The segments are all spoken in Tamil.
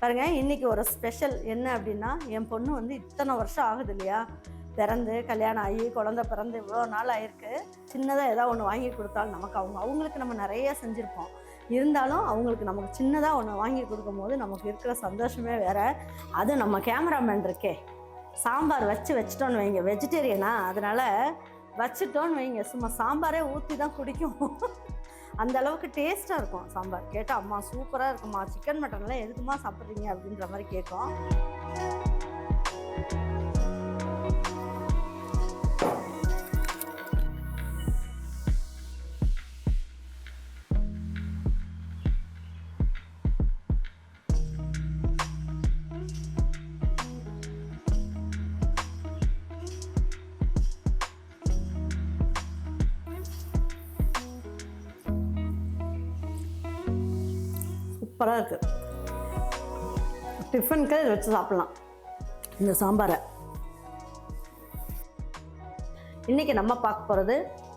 பாருங்க இன்னைக்கு ஒரு ஸ்பெஷல் என்ன அப்படின்னா என் பொண்ணு வந்து இத்தனை வருஷம் ஆகுது இல்லையா? பிறந்து கல்யாணம் ஆகி குழந்தை பிறந்து இவ்வளோ நாள் ஆயிருக்கு. சின்னதாக ஏதாவது ஒன்று வாங்கி கொடுத்தாலும் நமக்கு அவங்க அவங்களுக்கு நம்ம நிறைய செஞ்சுருப்போம். இருந்தாலும் அவங்களுக்கு நமக்கு சின்னதாக ஒன்று வாங்கி கொடுக்கும்போது நமக்கு இருக்கிற சந்தோஷமே வேற. அது நம்ம கேமராமேன் இருக்கே. சாம்பார் வச்சு வச்சுட்டோன்னு வைங்க. வெஜிடேரியனா அதனால் வச்சுட்டோன்னு வைங்க. சும்மா சாம்பாரே ஊற்றி தான் குடிக்கும். அந்த அளவுக்கு டேஸ்ட்டாக இருக்கும். சாம்பார். கேட்டால் அம்மா சூப்பராக இருக்குமா சிக்கன் மட்டன்லாம் எதுக்குமா சாப்பிட்றீங்க? அப்படின்ற மாதிரி கேட்கும். சூப்பராக இருக்குது டிஃபனுக்கு இதை வச்சு சாப்பிட்லாம். இந்த சாம்பாரை. இன்றைக்கி நம்ம பார்க்க போகிறது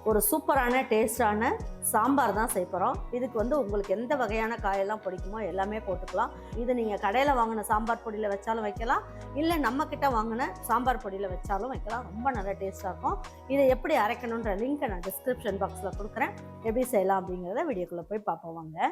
ஒரு சூப்பரான டேஸ்டான சாம்பார் தான் செய்ய போகிறோம் இதுக்கு வந்து உங்களுக்கு எந்த வகையான காயெல்லாம் பிடிக்குமோ எல்லாமே போட்டுக்கலாம். இது நீங்கள் கடையில் வாங்கின சாம்பார் பொடியில் வச்சாலும் வைக்கலாம். இல்லை நம்மக்கிட்ட வாங்கின சாம்பார் பொடியில் வச்சாலும் வைக்கலாம். ரொம்ப நல்ல டேஸ்ட்டாக இருக்கும். இதை எப்படி அரைக்கணுன்ற லிங்க்கை நான் டிஸ்கிரிப்ஷன் பாக்ஸில் கொடுக்குறேன். எப்படி செய்யலாம் அப்படிங்கிறத வீடியோக்குள்ளே போய் பார்ப்போம் வாங்க.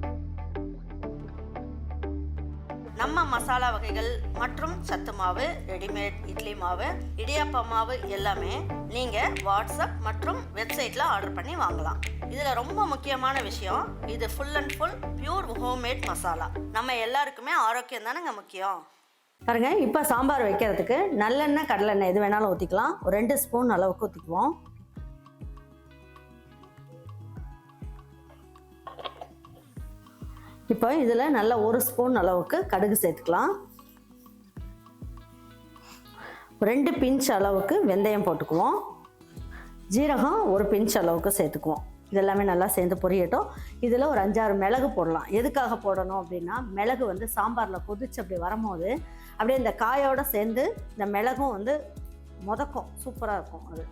நம்ம மசாலா வகைகள் மற்றும் சத்து மாவு ரெடிமேட் இட்லி மாவு இடியாப்ப மாவு எல்லாமே நீங்கள் வாட்ஸ்அப் மற்றும் வெப்சைட்டில் ஆர்டர் பண்ணி வாங்கலாம். இதில் ரொம்ப முக்கியமான விஷயம் இது full and full pure homemade masala நம்ம எல்லாருக்குமே ஆரோக்கியம் தானேங்க முக்கியம்? பாருங்க இப்போ சாம்பார் வைக்கிறதுக்கு நல்லெண்ணெய் கடலெண்ணெய் எது வேணாலும் ஊற்றிக்கலாம் ஒரு ரெண்டு ஸ்பூன் அளவுக்கு ஊற்றிக்குவோம் இப்போ இதில் நல்லா ஒரு ஸ்பூன் அளவுக்கு கடுகு சேர்த்துக்கலாம். ரெண்டு பிஞ்ச் அளவுக்கு வெந்தயம் போட்டுக்குவோம். ஜீரகம் ஒரு பிஞ்ச் அளவுக்கு சேர்த்துக்குவோம். இதெல்லாமே நல்லா சேர்ந்து பொரியட்டும். இதில் ஒரு அஞ்சாறு மிளகு போடலாம். எதுக்காக போடணும் அப்படின்னா மிளகு வந்து சாம்பாரில் கொதிச்சு அப்படி வரும்போது அப்படியே இந்த காயோட சேர்ந்து இந்த மிளகும் வந்து முதக்கும் சூப்பராக இருக்கும் அது.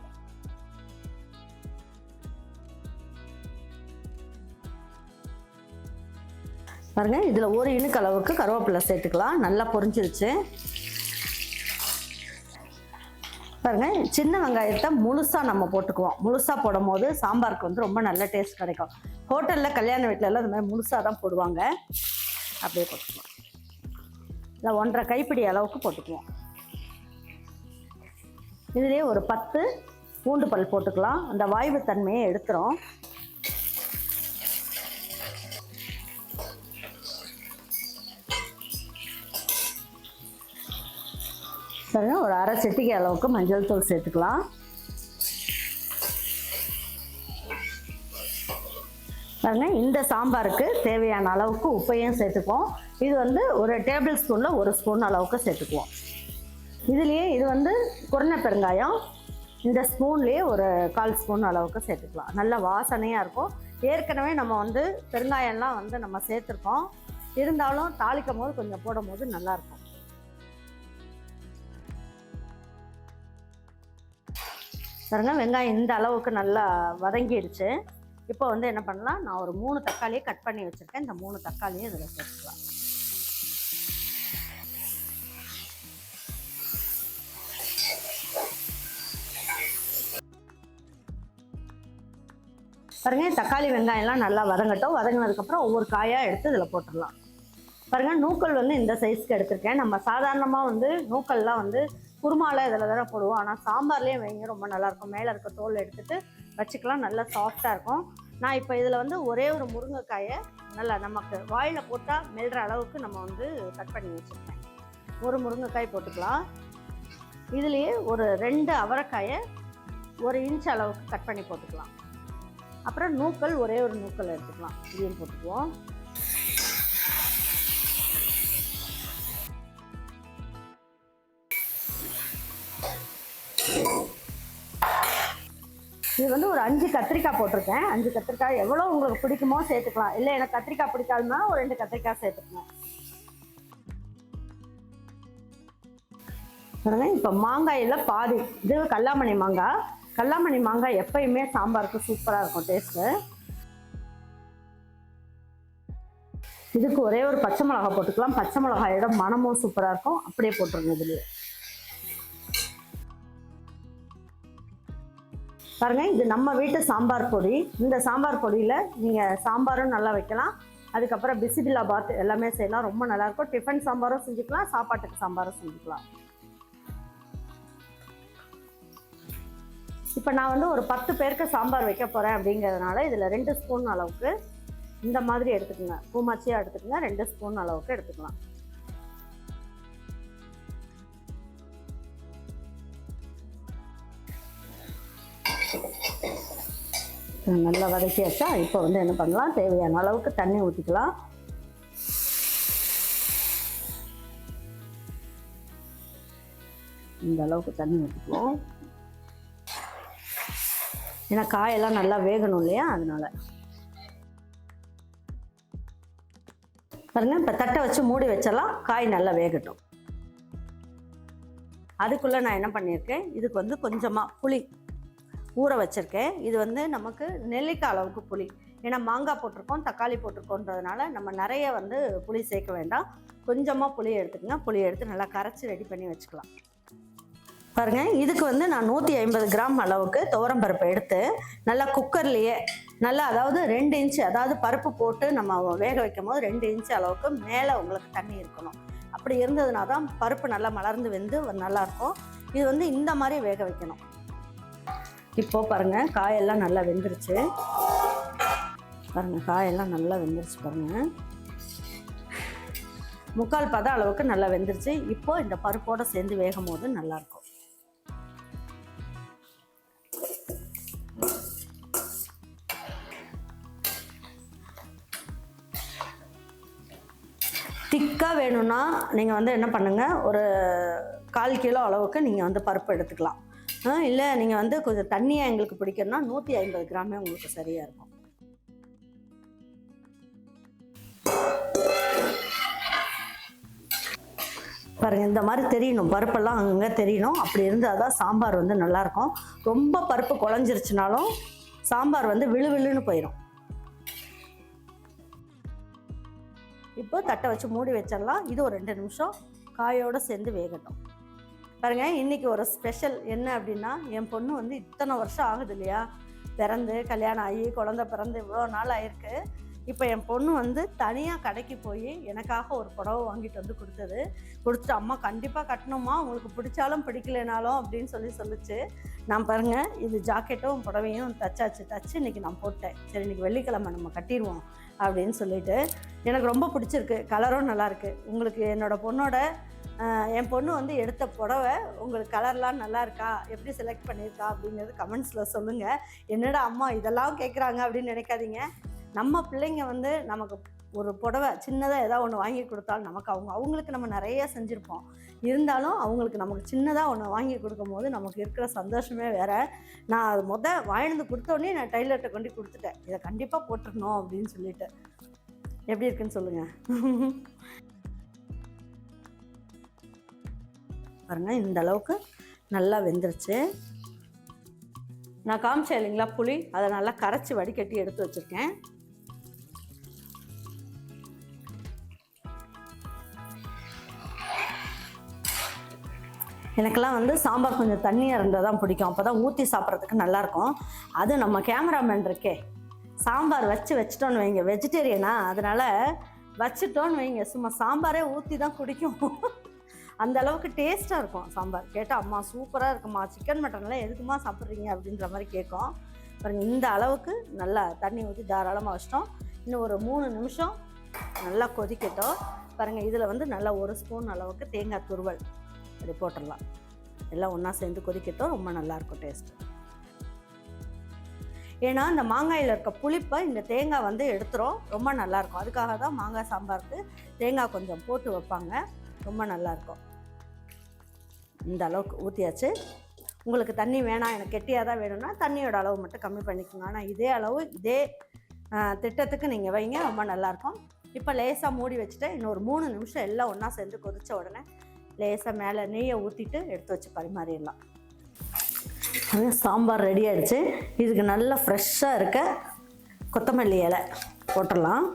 பாருங்கள் இதில் ஒரு இனுக்கு அளவுக்கு கருவேப்பிலை சேர்த்துக்கலாம். நல்லா பொரிஞ்சிருச்சு. பாருங்கள் சின்ன வெங்காயத்தை முழுசாக நம்ம போட்டுக்குவோம். முழுசாக போடும் போது சாம்பாருக்கு வந்து ரொம்ப நல்ல டேஸ்ட் கிடைக்கும். ஹோட்டலில் கல்யாண வீட்டிலலாம் இந்த மாதிரி முழுசாக தான் போடுவாங்க. அப்படியே போட்டுக்குவோம். இல்லை ஒன்றரை கைப்பிடி அளவுக்கு போட்டுக்குவோம். இதுலேயே ஒரு பத்து பூண்டு பல் போட்டுக்கலாம். அந்த வாய்வு தன்மையை எடுத்துரும். பாருங்க ஒரு அரை செட்டிக்கு அளவுக்கு மஞ்சள் தூள் சேர்த்துக்கலாம். பாருங்க இந்த சாம்பாருக்கு தேவையான அளவுக்கு உப்பையும் சேர்த்துக்குவோம். இது வந்து ஒரு டேபிள் ஸ்பூனில் ஒரு ஸ்பூன் அளவுக்கு சேர்த்துக்குவோம். இதுலேயே இது வந்து குறைஞ்ச பெருங்காயம் இந்த ஸ்பூன்லேயே ஒரு கால் ஸ்பூன் அளவுக்கு சேர்த்துக்கலாம். நல்ல வாசனையாக இருக்கும். ஏற்கனவே நம்ம வந்து பெருங்காயம்லாம் வந்து நம்ம சேர்த்துருக்கோம். இருந்தாலும் தாளிக்கும் போது கொஞ்சம் போடும் போது நல்லாயிருக்கும் பாருங்க வெங்காயம் இந்த அளவுக்கு நல்லா வதங்கிடுச்சு இப்போ வந்து என்ன பண்ணலாம்? நான் ஒரு மூணு தக்காளியை கட் பண்ணி வச்சுருக்கேன். இந்த மூணு தக்காளியும் இதில் சேர்த்துக்கலாம். பாருங்க தக்காளி வெங்காயம்லாம் நல்லா வதங்கட்டும். வதங்கினதுக்கப்புறம் ஒவ்வொரு காயாக எடுத்து இதில் போட்டுடலாம். பாருங்கள் நூக்கல் வந்து இந்த சைஸ்க்கு எடுத்திருக்கேன். நம்ம சாதாரணமாக வந்து நூக்கல்லாம் வந்து குருமாவில் இதில் தானே போடுவோம். ஆனால் சாம்பார்லேயும் வைங்க ரொம்ப நல்லாயிருக்கும். மேலே இருக்க தோல் எடுத்துகிட்டு வச்சுக்கலாம். நல்லா சாஃப்டாக இருக்கும். நான் இப்போ இதில் வந்து ஒரே ஒரு முருங்கைக்காயை நல்லா நமக்கு வாயில் போட்டால் மெல்ற அளவுக்கு நம்ம வந்து கட் பண்ணி வச்சுருக்கேன் ஒரு முருங்கைக்காய் போட்டுக்கலாம். இதுலேயே ஒரு ரெண்டு அவரைக்காயை ஒரு இன்ச் அளவுக்கு கட் பண்ணி போட்டுக்கலாம். அப்புறம் நூக்கல் ஒரே ஒரு நூக்கல் எடுத்துக்கலாம். இதையும் போட்டுக்குவோம். இது வந்து ஒரு அஞ்சு கத்திரிக்காய் போட்டிருக்கேன். அஞ்சு கத்திரிக்காய் எவ்வளோ உங்களுக்கு பிடிக்குமோ சேர்த்துக்கலாம். இல்லை எனக்கு கத்திரிக்காய் பிடிக்காதுன்னா ஒரு ரெண்டு கத்திரிக்காய் சேர்த்துக்கலாம். பாருங்க இப்போ மாங்காயில் பாதி. இது கல்லாமணி மாங்காய். கல்லாமணி மாங்காய் எப்பயுமே சாம்பாருக்கு சூப்பராக இருக்கும் டேஸ்ட்டு இதுக்கு ஒரே ஒரு பச்சை மிளகாய் போட்டுக்கலாம். பச்சை மிளகாயோட மனமும் சூப்பராக இருக்கும். அப்படியே போட்டுருங்க இதுலேயே. பாருங்க இது நம்ம வீட்டு சாம்பார் பொடி. இந்த சாம்பார் பொடியில் நீங்கள் சாம்பாரும் நல்லா வைக்கலாம். அதுக்கப்புறம் பிசிபிலா பாத் எல்லாமே செய்யலாம். ரொம்ப நல்லாயிருக்கும் டிஃபன் சாம்பாரும் செஞ்சுக்கலாம். சாப்பாட்டுக்கு சாம்பாரும் செஞ்சுக்கலாம். இப்போ நான் வந்து ஒரு பத்து பேருக்கு சாம்பார் வைக்க போகிறேன் அப்படிங்கிறதுனால இதில் ரெண்டு ஸ்பூன் அளவுக்கு இந்த மாதிரி எடுத்துக்கோங்க. பூமாச்சியாக எடுத்துக்கோங்க. ரெண்டு ஸ்பூன் அளவுக்கு எடுத்துக்கலாம். நல்லா வதக்கியாச்சா இப்போ வந்து என்ன பண்ணலாம்? தேவையான அளவுக்கு தண்ணி ஊற்றிக்கலாம் இந்த அளவுக்கு தண்ணி ஊற்றிக்குவோம் ஏன்னா காயெல்லாம் நல்லா வேகணும் இல்லையா? அதனால. பாருங்க இப்போ தட்டை வச்சு மூடி வச்சலாம். காய் நல்லா வேகட்டும். அதுக்குள்ளே நான் என்ன பண்ணியிருக்கேன்? இதுக்கு வந்து கொஞ்சமாக புளி ஊற வச்சுருக்கேன். இது வந்து நமக்கு நெல்லிக்காய் அளவுக்கு புளி. ஏன்னா மாங்காய் போட்டிருக்கோம் தக்காளி போட்டிருக்கோன்றதுனால நம்ம நிறைய வந்து புளி சேர்க்க வேண்டாம். கொஞ்சமாக புளி எடுத்துக்கங்க. புளி எடுத்து நல்லா கரைச்சி ரெடி பண்ணி வச்சுக்கலாம். பாருங்க இதுக்கு வந்து நான் நூற்றி ஐம்பது கிராம் அளவுக்கு துவரம் பருப்பு எடுத்து நல்லா குக்கர்லேயே நல்லா அதாவது ரெண்டு இன்ச்சு அதாவது பருப்பு போட்டு நம்ம வேக வைக்கும் போது ரெண்டு இன்ச்சு அளவுக்கு மேலே உங்களுக்கு தண்ணி இருக்கணும். அப்படி இருந்ததுனா தான் பருப்பு நல்லா மலர்ந்து வெந்து நல்லாயிருக்கும் இது வந்து இந்த மாதிரி வேக வைக்கணும். இப்போ பாருங்க காயெல்லாம் நல்லா வெந்துருச்சு. பாருங்க காயெல்லாம் நல்லா வெந்துருச்சு பாருங்க. முக்கால் பத அளவுக்கு நல்லா வெந்துருச்சு. இப்போ இந்த பருப்போட சேர்ந்து வேகும் போது நல்லா இருக்கும் திக்காக வேணும்னா நீங்கள் வந்து என்ன பண்ணுங்கள் ஒரு கால் கிலோ அளவுக்கு நீங்கள் வந்து பருப்பு எடுத்துக்கலாம். இல்லை நீங்கள் வந்து கொஞ்சம் தண்ணியாக எங்களுக்கு பிடிக்கணும்னா நூற்றி ஐம்பது கிராமே உங்களுக்கு சரியாக இருக்கும். பாருங்க இந்த மாதிரி தெரியணும். பருப்பெல்லாம் அங்கங்கே தெரியணும். அப்படி இருந்தால் தான் சாம்பார் வந்து நல்லாயிருக்கும். ரொம்ப பருப்பு குழஞ்சிருச்சுனாலும் சாம்பார் வந்து விழு விழுன்னு போயிடும் இப்போ தட்டை வச்சு மூடி வச்சிடலாம். இது ஒரு ரெண்டு நிமிஷம். காயோடு சேர்ந்து வேகட்டும். பாருங்க இன்னைக்கு ஒரு ஸ்பெஷல் என்ன அப்படின்னா என் பொண்ணு வந்து இத்தனை வருஷம் ஆகுது இல்லையா? பிறந்து கல்யாணம் ஆகி குழந்த பிறந்து இவ்வளோ நாள் ஆயிருக்கு. இப்போ என் பொண்ணு வந்து தனியாக கடைக்கு போய் எனக்காக ஒரு புடவை வாங்கிட்டு வந்து கொடுத்தது. கொடுத்துட்டு அம்மா கண்டிப்பாக கட்டணுமா உங்களுக்கு பிடிச்சாலும் பிடிக்கலனாலும் அப்படின்னு சொல்லி சொல்லிச்சு. நான் பாருங்கள் இது ஜாக்கெட்டும் புடவையும் தச்சாச்சு தச்சு இன்னைக்கு நான் போட்டேன். சரி இன்றைக்கி வெள்ளிக்கிழமை நம்ம கட்டிடுவோம் அப்படின்னு சொல்லிட்டு. எனக்கு ரொம்ப பிடிச்சிருக்கு. கலரும் நல்லாயிருக்கு உங்களுக்கு என்னோடய பொண்ணோட என் பொண்ணு வந்து எடுத்த புடவை உங்களுக்கு கலர்லாம் நல்லா இருக்கா எப்படி செலக்ட் பண்ணியிருக்கா? அப்படிங்கிறது கமெண்ட்ஸில் சொல்லுங்கள் என்னடா அம்மா இதெல்லாம் கேட்குறாங்க அப்படின்னு நினைக்காதீங்க. நம்ம பிள்ளைங்க வந்து நமக்கு ஒரு புடவை சின்னதாக ஏதாவது ஒன்று வாங்கி கொடுத்தாலும் நமக்கு அவங்க அவங்களுக்கு நம்ம நிறைய செஞ்சுருப்போம். இருந்தாலும் அவங்களுக்கு நமக்கு சின்னதாக ஒன்று வாங்கி கொடுக்கும்போது நமக்கு இருக்கிற சந்தோஷமே வேற. நான் அது மொதல் வாழ்ந்து கொடுத்தோடனே நான் டைலர்கிட்ட கொண்டு கொடுத்துட்டேன். இதை கண்டிப்பாக போட்டுருணும் அப்படின்னு சொல்லிட்டு. எப்படி இருக்குன்னு சொல்லுங்கள் பாருங்கள் இந்த அளவுக்கு நல்லா வெந்துருச்சு. நான் காமிச்சேன் இல்லைங்களா புளி? அதை நல்லா கரைச்சி வடிகட்டி எடுத்து வச்சுருக்கேன். எனக்கெல்லாம் வந்து சாம்பார் கொஞ்சம் தண்ணியாக இருந்தால் தான் பிடிக்கும். அப்போ தான் ஊற்றி சாப்பிட்றதுக்கு நல்லாயிருக்கும். அது நம்ம கேமராமேன் இருக்கே. சாம்பார் வச்சு வச்சிட்டோன்னு வைங்க. வெஜிடேரியனா அதனால் வச்சுட்டோன்னு வைங்க. சும்மா சாம்பாரே ஊற்றி தான் குடிக்கும். அந்த அளவுக்கு டேஸ்ட்டாக இருக்கும். சாம்பார். கேட்டால் அம்மா சூப்பராக இருக்குமா? சிக்கன் மட்டன்லாம் எதுக்குமா சாப்பிட்றீங்க? அப்படின்ற மாதிரி கேட்கும். பாருங்கள் இந்த அளவுக்கு நல்லா தண்ணி ஊற்றி தாராளமாக வச்சிட்டோம். இன்னும் ஒரு மூணு நிமிஷம் நல்லா கொதிக்கட்டும். பாருங்கள் இதில் வந்து நல்லா ஒரு ஸ்பூன் அளவுக்கு தேங்காய் துருவல். அப்படி போட்டுடலாம். எல்லாம் ஒன்றா சேர்ந்து கொதிக்கட்டும். ரொம்ப நல்லாயிருக்கும் டேஸ்ட்டு ஏன்னா இந்த மாங்காயில் இருக்க புளிப்பை இந்த தேங்காய் வந்து எடுத்துரும். ரொம்ப நல்லாயிருக்கும் அதுக்காக தான் மாங்காய் சாம்பாருக்கு தேங்காய் கொஞ்சம் போட்டு வைப்பாங்க. ரொம்ப நல்லாயிருக்கும் இந்த அளவுக்கு ஊற்றியாச்சு உங்களுக்கு தண்ணி வேணாம் எனக்கு கெட்டியாக தான் வேணும்னா தண்ணியோட அளவு மட்டும் கம்மி பண்ணிக்கோங்க. ஆனால் இதே அளவு இதே திட்டத்துக்கு நீங்கள் வைங்க ரொம்ப நல்லாயிருக்கும். இப்போ லேசாக மூடி வச்சுட்டு இன்னொரு மூணு நிமிஷம் எல்லாம் ஒன்றா சேர்ந்து கொதித்த உடனே லேசாக மேலே நெய்யை ஊற்றிட்டு எடுத்து வச்சு பரிமாறிடலாம். சாம்பார் ரெடி ஆகிடுச்சு இதுக்கு நல்லா ஃப்ரெஷ்ஷாக இருக்க கொத்தமல்லி இலை போட்டுடலாம்.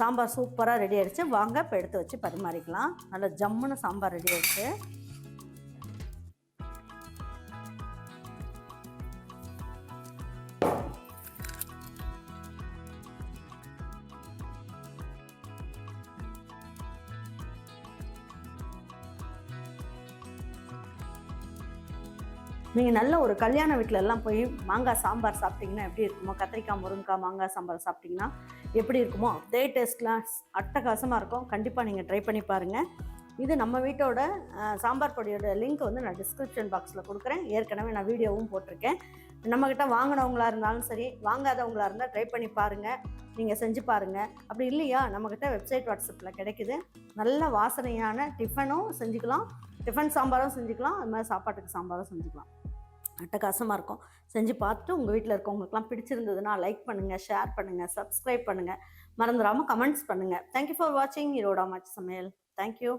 சாம்பார் சூப்பராக ரெடி ஆகிடுச்சு வாங்க இப்போ எடுத்து வச்சு பரிமாறிக்கலாம். நல்லா ஜம்முன்னு சாம்பார் ரெடி ஆயிடுச்சு. நீங்கள் நல்ல ஒரு கல்யாண வீட்ல எல்லாம் போய் மாங்காய் சாம்பார் சாப்பிட்டீங்கன்னா எப்படி இருக்குமோ கத்திரிக்காய் முருங்கைக்காய் மாங்காய் சாம்பார் சாப்பிட்டீங்கன்னா எப்படி இருக்குமோ அதே டேஸ்ட்லாம் அட்டகாசமாக இருக்கும். கண்டிப்பாக நீங்கள் ட்ரை பண்ணி பாருங்கள் இது நம்ம வீட்டோட சாம்பார் பொடியோட லிங்க் வந்து நான் டிஸ்கிரிப்ஷன் பாக்ஸில் கொடுக்குறேன். ஏற்கனவே நான் வீடியோவும் போட்டிருக்கேன். நம்மக்கிட்ட வாங்கினவங்களாக இருந்தாலும் சரி வாங்காதவங்களாக இருந்தால் ட்ரை பண்ணி பாருங்கள் நீங்கள் செஞ்சு பாருங்கள் அப்படி இல்லையா? நம்மக்கிட்ட வெப்சைட் வாட்ஸ்அப்பில் கிடைக்குது. நல்ல வாசனையான டிஃபனும் செஞ்சுக்கலாம். டிஃபன் சாம்பாரும் செஞ்சுக்கலாம். அது மாதிரி சாப்பாட்டுக்கு சாம்பாரும் செஞ்சுக்கலாம். அட்டகாசமாக இருக்கும். செஞ்சு பார்த்துட்டு உங்கள் வீட்டில் இருக்கவங்களுக்குலாம் பிடிச்சிருந்ததுன்னா லைக் பண்ணுங்கள் ஷேர் பண்ணுங்கள் சப்ஸ்கிரைப் பண்ணுங்கள் மறந்துடாமல் கமெண்ட்ஸ் பண்ணுங்கள் தேங்க்யூ ஃபார் வாட்சிங் ஈரோடா மச் சமையல். தேங்க்யூ